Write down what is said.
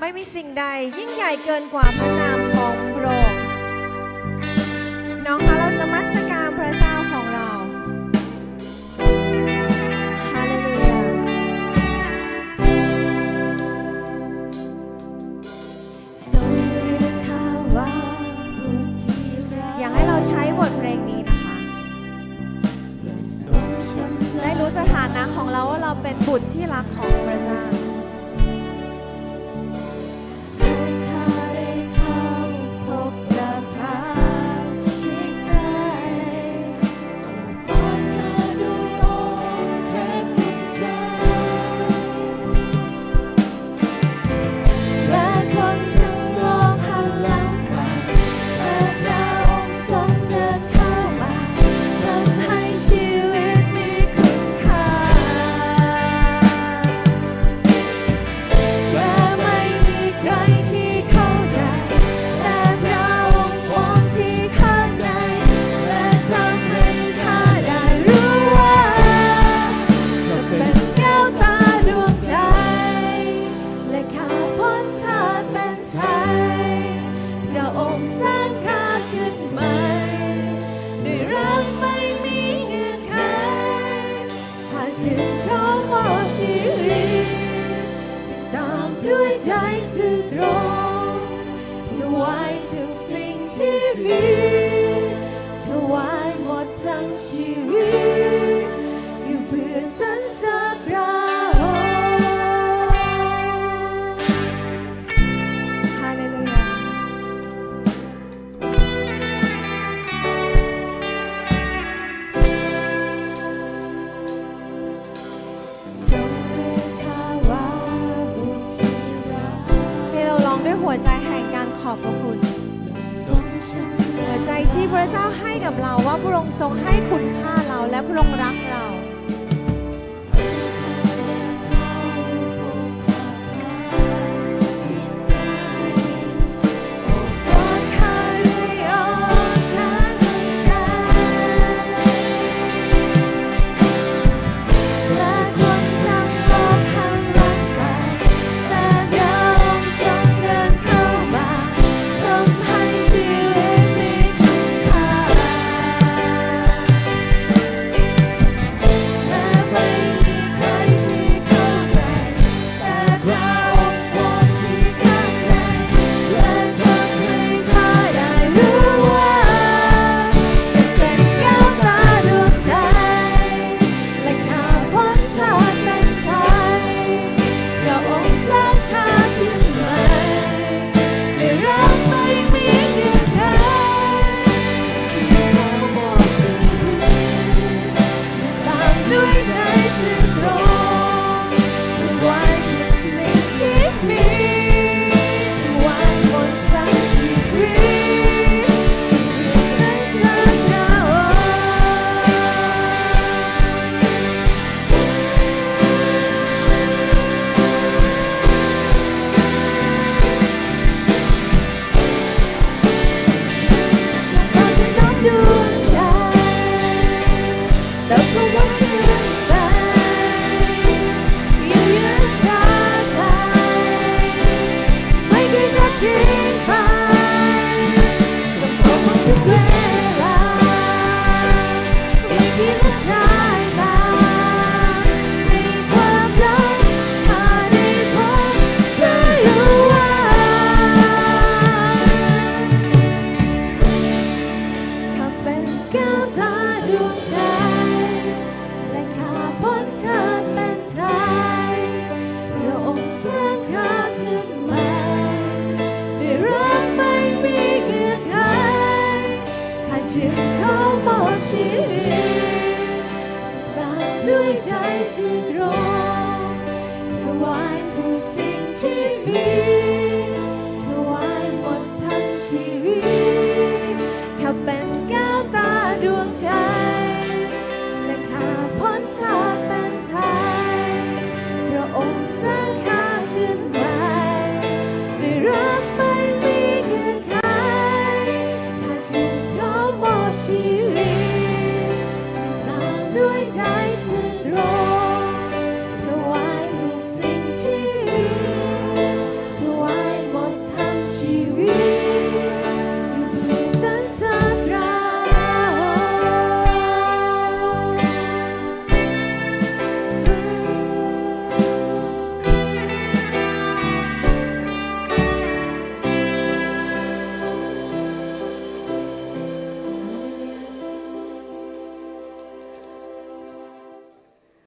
ไม่มีสิ่งใดยิ่งใหญ่เกินกว่าพระนามของพระองค์น้องคะเรานมัสการพระเจ้าของเราฮาเลลูยาทรงเรียกข้าว่าบุตรที่รักอยากให้เราใช้บทเพลงนี้นะคะ ได้รู้สถานะของเราว่าเราเป็นบุตรที่รักของพระเจ้า ที่มีถวายหมดทั้งชีวิตอยู่เพื่อสรรเสริญพระองค์ฮาเลลูยาทรงเรียกข้าว่าบุตรที่รักให้เราร้องด้วยหัวใจแห่งการขอบพระคุณ หัวใจที่พระเจ้าให้กับเราว่าพระองค์ทรงให้คุณค่าเราและพระองค์รักเรา ใจสุดร้อนถวทุกสิ่งที่มีถวายหมดทั้งชีวิตแค่เป็น